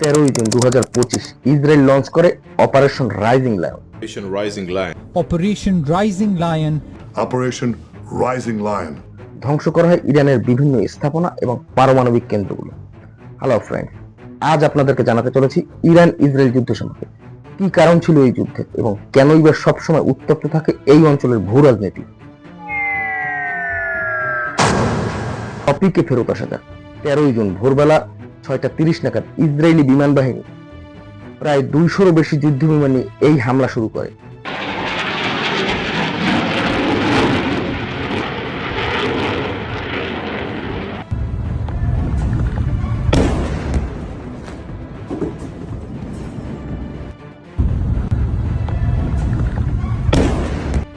তেরোই জুন দু Israel launch করে operation rising lion Operation Rising Lion. Operation Rising Lion Operation Rising Lion. ধ্বংস করা হয় ইরানের বিভিন্ন স্থাপনা এবং পারমাণবিক কেন্দ্রগুলো। হ্যালো ফ্রেন্ড আজ আপনাদেরকে জানাতে চলেছি ইরান ইসরায়েল যুদ্ধ সম্পর্কে। কি কারণ ছিল এই যুদ্ধের এবং কেনই বা সবসময় উত্তপ্ত থাকে এই অঞ্চলের ভূ রাজনীতি? টপিকে ফেরত আসা যাক। তেরোই জুন ভোরবেলা ছয়টা তিরিশ নাগাদ ইসরায়েলি বিমান বাহিনী প্রায় দুইশোরও বেশি যুদ্ধ বিমান এই হামলা শুরু করে।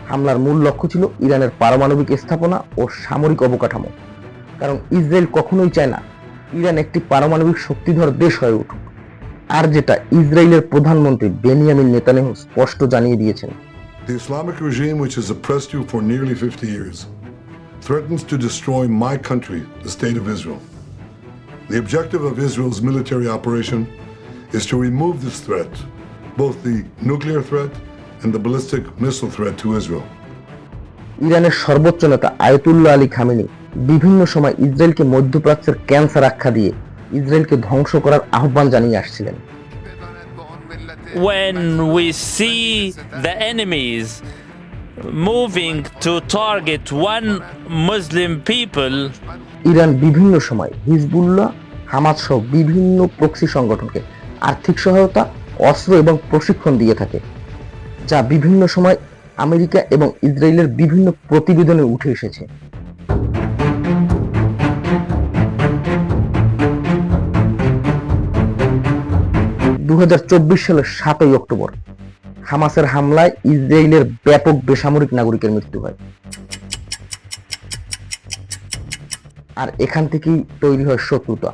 হামলার মূল লক্ষ্য ছিল ইরানের পারমাণবিক স্থাপনা ও সামরিক অবকাঠামো। কারণ ইসরায়েল কখনোই চায় না ইরান একটি পারমাণবিক শক্তিধর দেশ হয়ে উঠুক আর যেটা ইসরায়েলের প্রধানমন্ত্রী বেনিয়ামিন নেতানিয়াহু স্পষ্ট জানিয়ে দিয়েছেন The Islamic regime, which has oppressed you for nearly 50 years, threatens to destroy my country, the State of Israel. The objective of Israel's military operation is to remove this threat, both the nuclear threat and the ballistic missile threat to Israel. ইরানের সর্বোচ্চ নেতা Ayatollah Ali Khamenei বিভিন্ন সময় ইসরায়েলকে মধ্যপ্রাচ্যের cancer আখ্যা দিয়ে ইসরায়েলকে ধ্বংস করার আহ্বান জানিয়ে আসছিলেন। When we see the enemies moving to target one Muslim people, Iran বিভিন্ন সময় হিজবুল্লাহ হামাদ সহ বিভিন্ন প্রক্সি সংগঠনকে আর্থিক সহায়তা অস্ত্র এবং প্রশিক্ষণ দিয়ে থাকে যা বিভিন্ন সময় আমেরিকা এবং ইসরায়েলের বিভিন্ন প্রতিবেদনে উঠে এসেছে। দু হাজার চব্বিশ সালের সাতই অক্টোবর, হামাসের হামলায় ইসরায়েলের ব্যাপক বেসামরিক নাগরিকের মৃত্যু হয়। আর এখান থেকেই তৈরি হয় শত্রুতা।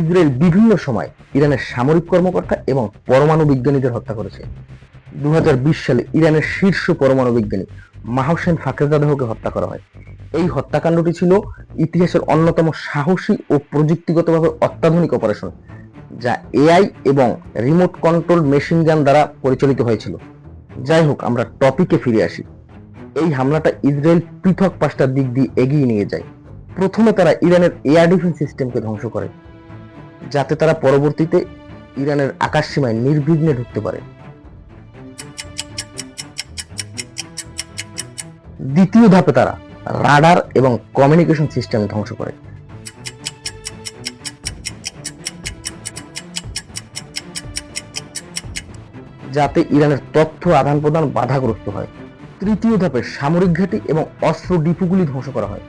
ইসরায়েল বিভিন্ন সময় ইরানের সামরিক কর্মকর্তা এবং পরমাণু বিজ্ঞানীদের হত্যা করেছে। দু হাজার বিশ সালে ইরানের শীর্ষ পরমাণু বিজ্ঞানী মাহসেন ফাকেজাদাহকে হত্যা করা হয়। এই হত্যাকাণ্ডটি ছিল ইতিহাসের অন্যতম সাহসী ও প্রযুক্তিগতভাবে অত্যাধুনিক অপারেশন যা এআই এবং রিমোট কন্ট্রোল মেশিন গান দ্বারা পরিচালিত হয়েছিল। যাই হোক, আমরা টপিকে ফিরে আসি। এই হামলাটা ইসরায়েল পৃথক পাঁচটা দিক দিয়ে এগিয়ে নিয়ে যায়। প্রথমে তারা ইরানের এয়ার ডিফেন্স সিস্টেমকে ধ্বংস করে, যাতে তারা পরবর্তীতে ইরানের আকাশ সীমায় নির্বিঘ্নে ঢুকতে পারে। দ্বিতীয় ধাপে তারা রাডার এবং কমিউনিকেশন সিস্টেম ধ্বংস করে। যাতে ইরানের তথ্য আদান প্রদান বাধাগ্রস্ত হয়। তৃতীয় ধাপে সামরিক ঘাঁটি এবং অস্ত্র ডিপুগুলি ধ্বংস করা হয়।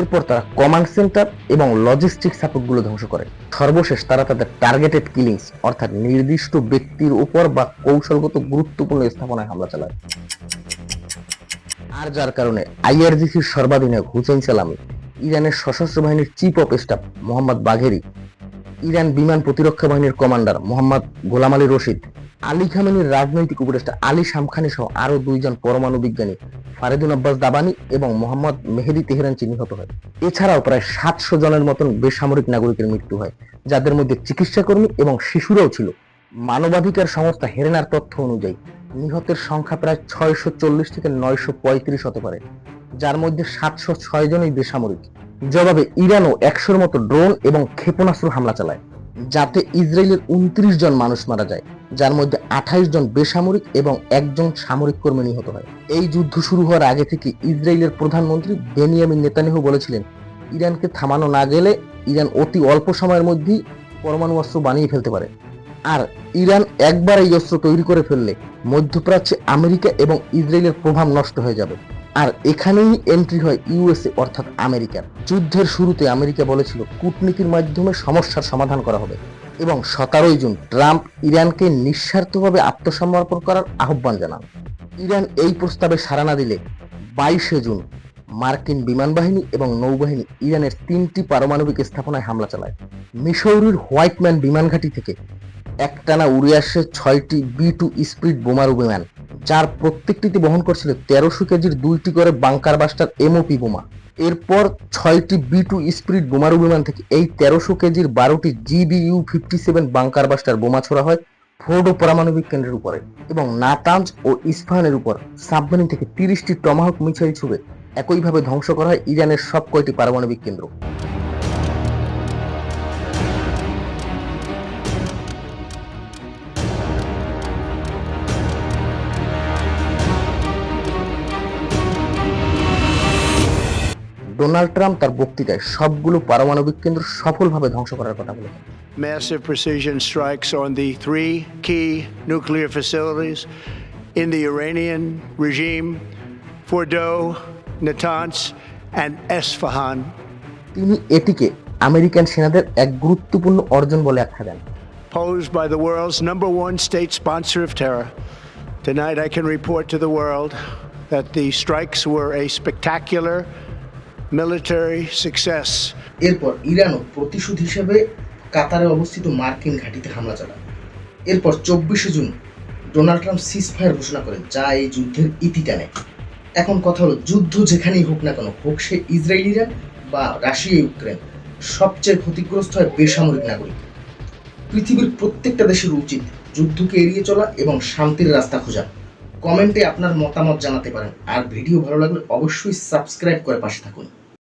এরপর তারা কমান্ড সেন্টার এবং লজিস্টিক সাপোর্টগুলো ধ্বংস করে। সর্বশেষ তারা তাদের টার্গেটেড কিলিংস অর্থাৎ নির্দিষ্ট ব্যক্তির উপর বা কৌশলগত গুরুত্বপূর্ণ স্থাপনায় হামলা চালায়। আর যার কারণে আইআরজিসির সর্বাধিনায়ক হুসেন সালামি, ইরানের সশস্ত্র বাহিনীর chief of staff Mohammad Bagheri Iran বিমান প্রতিরক্ষা বাহিনীর commander Mohammad Gholam Ali Rashid, Ali খামেনির রাজনৈতিক উপদেষ্টা আলী শামখানি সহ আরও দুইজন পরমাণু বিজ্ঞানী ফারেদুন আব্বাস দাবানি এবং মোহাম্মদ মেহেদি তেহরান নিহত হয়। এছাড়াও প্রায় সাতশো জনের মতন বেসামরিক নাগরিকের মৃত্যু হয়, যাদের মধ্যে চিকিৎসাকর্মী এবং শিশুরাও ছিল। মানবাধিকার সংস্থা হেরেনার তথ্য অনুযায়ী, নিহতের সংখ্যা প্রায় ছয়শো চল্লিশ থেকে নয়শো পঁয়ত্রিশ হতে পারে, যার মধ্যে সাতশো ছয় জনই বেসামরিক। জবাবে ইরানও একশোর মতো ড্রোন এবং ক্ষেপণাস্ত্র হামলা চালায়, যাতে ইসরায়েলের উনত্রিশ জন মানুষ মারা যায়, যার মধ্যে আঠাইশ জন বেসামরিক এবং একজন সামরিক কর্মী নিহত হয়। এই যুদ্ধ শুরু হওয়ার আগে থেকে ইসরায়েলের প্রধানমন্ত্রী বেনিয়ামিন নেতানিয়াহু বলেছিলেন, ইরানকে থামানো না গেলে ইরান অতি অল্প সময়ের মধ্যেই পরমাণু অস্ত্র বানিয়ে ফেলতে পারে। আর ইরান একবার এই অস্ত্র তৈরি করে ফেললে মধ্যপ্রাচ্যে আমেরিকা এবং ইসরায়েলের প্রভাব নষ্ট হয়ে যাবে। আর এখানেই এন্ট্রি হয় ইউএসএ অর্থাৎ আমেরিকার। যুদ্ধের শুরুতে আমেরিকা বলেছিল, কূটনীতির মাধ্যমে সমস্যার সমাধান করা হবে। এবং সতেরোই জুন, ট্রাম্প ইরানকে নিঃস্বার্থভাবে আত্মসমর্পণ করার আহ্বান জানান। ইরান এই প্রস্তাবে সাড়া না দিলে বাইশে জুন মার্কিন বিমান বাহিনী এবং নৌবাহিনী ইরানের তিনটি পারমাণবিক স্থাপনায় হামলা চালায়। মিসৌরির হোয়াইটম্যান বিমান ঘাঁটি থেকে একটানা উড়ে আসে ছয়টি বি টু স্পিড বোমারু বিমান। যার প্রত্যেকটিতে বহন করছিল তেরোশো কেজির দুইটি করে বাংকার বাস্টার এমওপি বোমা। এরপর ছয়টি বি টু স্পিড বোমারু বিমান থেকে এই তেরোশো কেজির বারোটি GBU fifty seven bunker buster বোমা ছোড়া হয় ফোর্ডো পারমাণবিক কেন্দ্রের উপরে এবং নাতাঞ্জ ও ইস্পাহানের উপর সাবমেরিন থেকে তিরিশটি টমাহক মিসাইল ছুড়ে একইভাবে ধ্বংস করা হয় ইরানের সব কয়টি পারমাণবিক কেন্দ্র। ডোনাল্ড ট্রাম্প তার বক্তৃতায় সবগুলো পারমাণবিক কেন্দ্র সফলভাবে ধ্বংস করার কথা বলেছেন massive precision strikes on the three key nuclear facilities in the Iranian regime Fordo, Natanz, and Esfahan. তিনি এটিকে আমেরিকান সেনাদের এক গুরুত্বপূর্ণ অর্জন বলে আখ্যা দেন Posed by the world's number one state sponsor of terror, tonight I can report to the world that the strikes were a spectacular military success. এরপর ইরানও প্রতিশোধ হিসেবে কাতারে অবস্থিত মার্কিন ঘাঁটিতে হামলা চালায়। এরপর চব্বিশে June Donald Trump cease fire ঘোষণা করেন, যা এই যুদ্ধের ইতি টানে। এখন কথা হলো, যুদ্ধ যেখানেই হোক না কেন, হোক সে ইসরায়েল, ইরান বা রাশিয়া, ইউক্রেন, সবচেয়ে ক্ষতিগ্রস্ত হয় বেসামরিক নাগরিক। পৃথিবীর প্রত্যেকটা দেশের উচিত যুদ্ধকে এড়িয়ে চলা এবং শান্তির রাস্তা খোঁজা। কমেন্টে আপনার মতামত জানাতে পারেন, আর ভিডিও ভালো লাগলে অবশ্যই সাবস্ক্রাইব করে পাশে থাকুন।